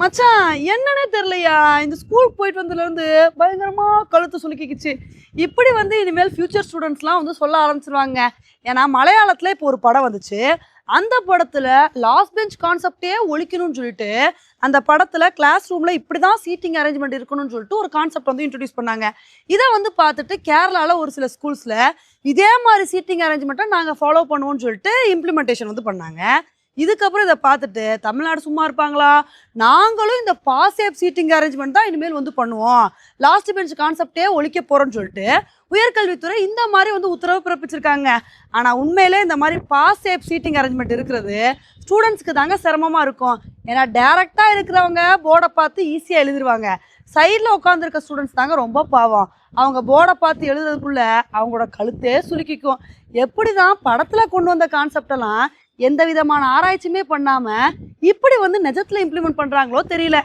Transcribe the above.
மச்சான் என்னன்னே தெரியலையா? இந்த ஸ்கூல் போயிட்டு வந்ததுலேருந்து பயங்கரமா கழுத்து சுலுக்கிக்கிச்சு இப்படி வந்து இனிமேல் ஃபியூச்சர் ஸ்டூடெண்ட்ஸ்லாம் வந்து சொல்ல ஆரம்பிச்சிருவாங்க. ஏன்னா மலையாளத்தில் இப்போ ஒரு படம் வந்துச்சு. அந்த படத்தில் லாஸ்ட் பெஞ்ச் கான்செப்டே ஒழிக்கணும்னு சொல்லிட்டு அந்த படத்தில் கிளாஸ் ரூமில் இப்படி தான் சீட்டிங் அரேஞ்ச்மெண்ட் இருக்கணும்னு சொல்லிட்டு ஒரு கான்செப்ட் வந்து இன்ட்ரடியூஸ் பண்ணாங்க. இதை வந்து பார்த்துட்டு கேரளாவில் ஒரு சில ஸ்கூல்ஸில் இதே மாதிரி சீட்டிங் அரேஞ்ச்மெண்ட்டை நாங்கள் ஃபாலோ பண்ணுவோம்னு சொல்லிட்டு இம்ப்ளிமெண்டேஷன் வந்து பண்ணாங்க. இதுக்கப்புறம் இதை பார்த்துட்டு தமிழ்நாடு சும்மா இருப்பாங்களா? நாங்களும் இந்த பாசேப் சீட்டிங் அரேஞ்ச்மெண்ட் தான் இனிமேல் வந்து பண்ணுவோம். லாஸ்ட் பெஞ்ச் கான்செப்டே ஒழிக்க போகிறோம்னு சொல்லிட்டு உயர்கல்வித்துறை இந்த மாதிரி வந்து உத்தரவு பிறப்பிச்சிருக்காங்க. ஆனால் உண்மையிலே இந்த மாதிரி பாசேப் சீட்டிங் அரேஞ்ச்மெண்ட் இருக்கிறது ஸ்டூடெண்ட்ஸ்க்கு தாங்க சிரமமாக இருக்கும். ஏன்னா டேரெக்டாக இருக்கிறவங்க போர்டை பார்த்து ஈஸியாக எழுதிருவாங்க. சைடில் உட்காந்துருக்க ஸ்டூடெண்ட்ஸ் தாங்க ரொம்ப பாவம். அவங்க போர்டை பார்த்து எழுதுறதுக்குள்ள அவங்களோட கழுத்தே சுலுக்கிக்கும் எப்படி தான் படத்தில் கொண்டு வந்த கான்செப்டெல்லாம் எந்த விதமான ஆராய்ச்சியுமே பண்ணாமல் இப்படி வந்து நிஜத்தில் இம்ப்ளிமெண்ட் பண்ணுறாங்களோ தெரியல.